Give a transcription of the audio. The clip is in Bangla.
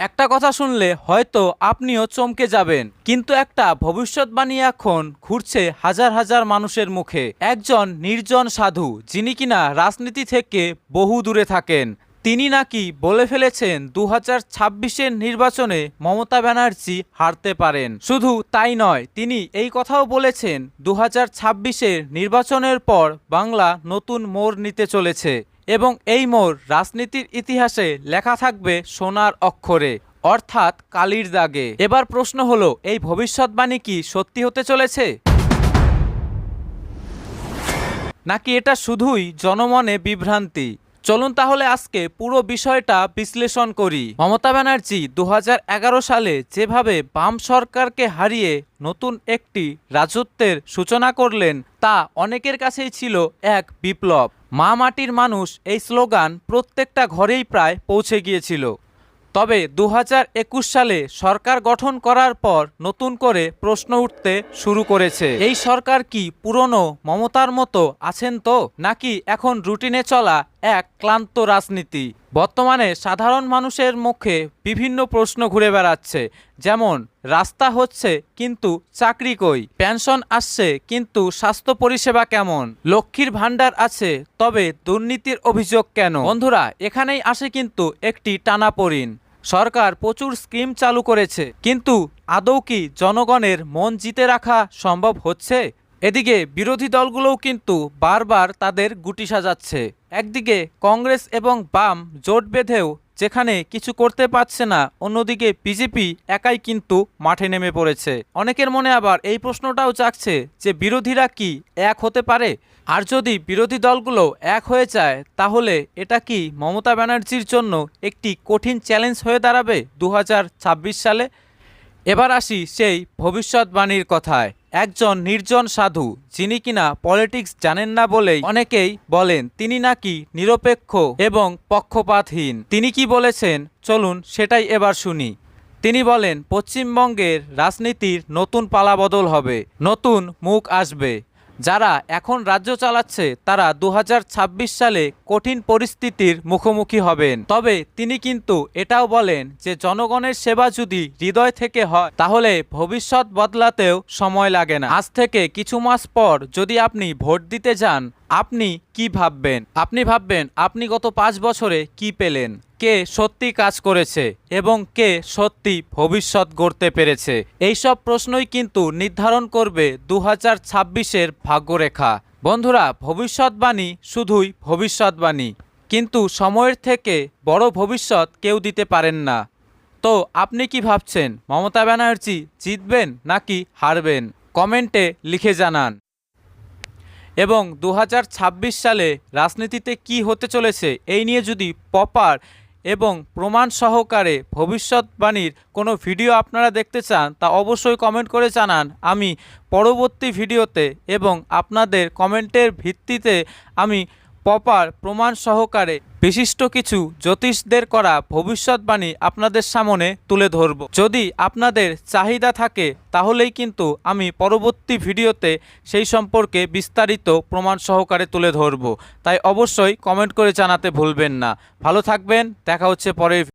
একটা কথা শুনলে হয়তো আপনিও চমকে যাবেন, কিন্তু একটা ভবিষ্যৎবাণী এখন ঘুরছে হাজার হাজার মানুষের মুখে। একজন নির্জন সাধু, যিনি কিনা রাজনীতি থেকে বহু দূরে থাকেন, তিনি নাকি বলে ফেলেছেন দু হাজার ছাব্বিশের নির্বাচনে মমতা ব্যানার্জি হারতে পারেন। শুধু তাই নয়, তিনি এই কথাও বলেছেন দু হাজার নির্বাচনের পর বাংলা নতুন মোড় নিতে চলেছে। এবং এই মোর রাজনীতির ইতিহাসে লেখা থাকবে সোনার অক্ষরে, অর্থাৎ কালির দাগে। এবার প্রশ্ন হলো, এই ভবিষ্যৎবাণী কি সত্যি হতে চলেছে? নাকি এটা শুধুই জনমনে বিভ্রান্তি? চলুন তাহলে আজকে পুরো বিষয়টা বিশ্লেষণ করি। মমতা ব্যানার্জি দু হাজার এগারো সালে যেভাবে বাম সরকারকে হারিয়ে নতুন একটি রাজত্বের সূচনা করলেন, তা অনেকের কাছেই ছিল এক বিপ্লব। মা মাটির মানুষ এই স্লোগান প্রত্যেকটা ঘরেই প্রায় পৌঁছে গিয়েছিল। তবে দু হাজার একুশ সালে সরকার গঠন করার পর নতুন করে প্রশ্ন উঠতে শুরু করেছে। এই সরকার কি পুরনো মমতার মতো আছেন তো, নাকি এখন রুটিনে চলা এক ক্লান্ত রাজনীতি। বর্তমানে সাধারণ মানুষের মুখে বিভিন্ন প্রশ্ন ঘুরে বেড়াচ্ছে, যেমন, রাস্তা হচ্ছে কিন্তু চাকরি কই, পেনশন আসছে কিন্তু স্বাস্থ্য পরিষেবা কেমন, লক্ষ্মীর ভাণ্ডার আছে তবে দুর্নীতির অভিযোগ কেন? বন্ধুরা, এখানেই আসে কিন্তু একটি টানাপোড়িন। সরকার প্রচুর স্কিম চালু করেছে, কিন্তু আদৌ কি জনগণের মন জিতে রাখা সম্ভব হচ্ছে? এদিকে বিরোধী দলগুলোও কিন্তু বারবার তাদের গুটি সাজাচ্ছে। একদিকে কংগ্রেস এবং বাম জোট বেঁধেও যেখানে কিছু করতে পারছে না, অন্যদিকে বিজেপি একাই কিন্তু মাঠে নেমে পড়েছে। অনেকের মনে আবার এই প্রশ্নটাও জাগছে যে বিরোধীরা কি এক হতে পারে? আর যদি বিরোধী দলগুলো এক হয়ে যায়, তাহলে এটা কি মমতা ব্যানার্জির জন্য একটি কঠিন চ্যালেঞ্জ হয়ে দাঁড়াবে দু হাজার ছাব্বিশ সালে? এবার আসি সেই ভবিষ্যৎবাণীর কথায়। একজন নির্জন সাধু, যিনি কিনা পলিটিক্স জানেন না বলেই অনেকেই বলেন, তিনি নাকি নিরপেক্ষ এবং পক্ষপাতহীন। তিনি কি বলেছেন? চলুন সেটাই এবার শুনি। তিনি বলেন, পশ্চিমবঙ্গের রাজনীতির নতুন পালাবদল হবে, নতুন মুখ আসবে। যারা এখন রাজ্য চালাচ্ছে, তারা দু হাজার ছাব্বিশ সালে কঠিন পরিস্থিতির মুখোমুখি হবেন। তবে তিনি কিন্তু এটাও বলেন যে জনগণের সেবা যদি হৃদয় থেকে হয়, তাহলে ভবিষ্যৎ বদলাতেও সময় লাগে না। আজ থেকে কিছু মাস পর যদি আপনি ভোট দিতে যান আপনি কি ভাববেন? আপনি ভাববেন, আপনি গত পাঁচ বছরে কি পেলেন? কে সত্যি কাজ করেছে এবং কে সত্যি ভবিষ্যৎ গড়তে পেরেছে? এইসব প্রশ্নই কিন্তু নির্ধারণ করবে দু হাজার ছাব্বিশের ভাগ্যরেখা। বন্ধুরা, ভবিষ্যৎবাণী শুধুই ভবিষ্যৎবাণী। কিন্তু সময়ের থেকে বড় ভবিষ্যৎ কেউ দিতে পারেন না। তো আপনি কি ভাবছেন? মমতা ব্যানার্জি জিতবেন নাকি হারবেন? কমেন্টে লিখে জানান। এবং দু হাজার ছাব্বিশ সালে রাজনীতিতে কি হতে চলেছে এই নিয়ে যদি পপার এবং প্রমাণ সহকারে ভবিষ্যৎবাণীর কোনো ভিডিও আপনারা দেখতে চান, তা অবশ্যই কমেন্ট করে জানান। আমি পরবর্তী ভিডিওতে এবং আপনাদের কমেন্টের ভিত্তিতে আমি প্রপার প্রমাণ সহকারে বিশিষ্ট কিছু জ্যোতিষদের করা ভবিষ্যৎবাণী আপনাদের সামনে তুলে ধরব। যদি আপনাদের চাহিদা থাকে, তাহলেই কিন্তু আমি পরবর্তী ভিডিওতে সেই সম্পর্কে বিস্তারিত প্রমাণ সহকারে তুলে ধরব। তাই অবশ্যই কমেন্ট করে জানাতে ভুলবেন না। ভালো থাকবেন, দেখা হচ্ছে পরের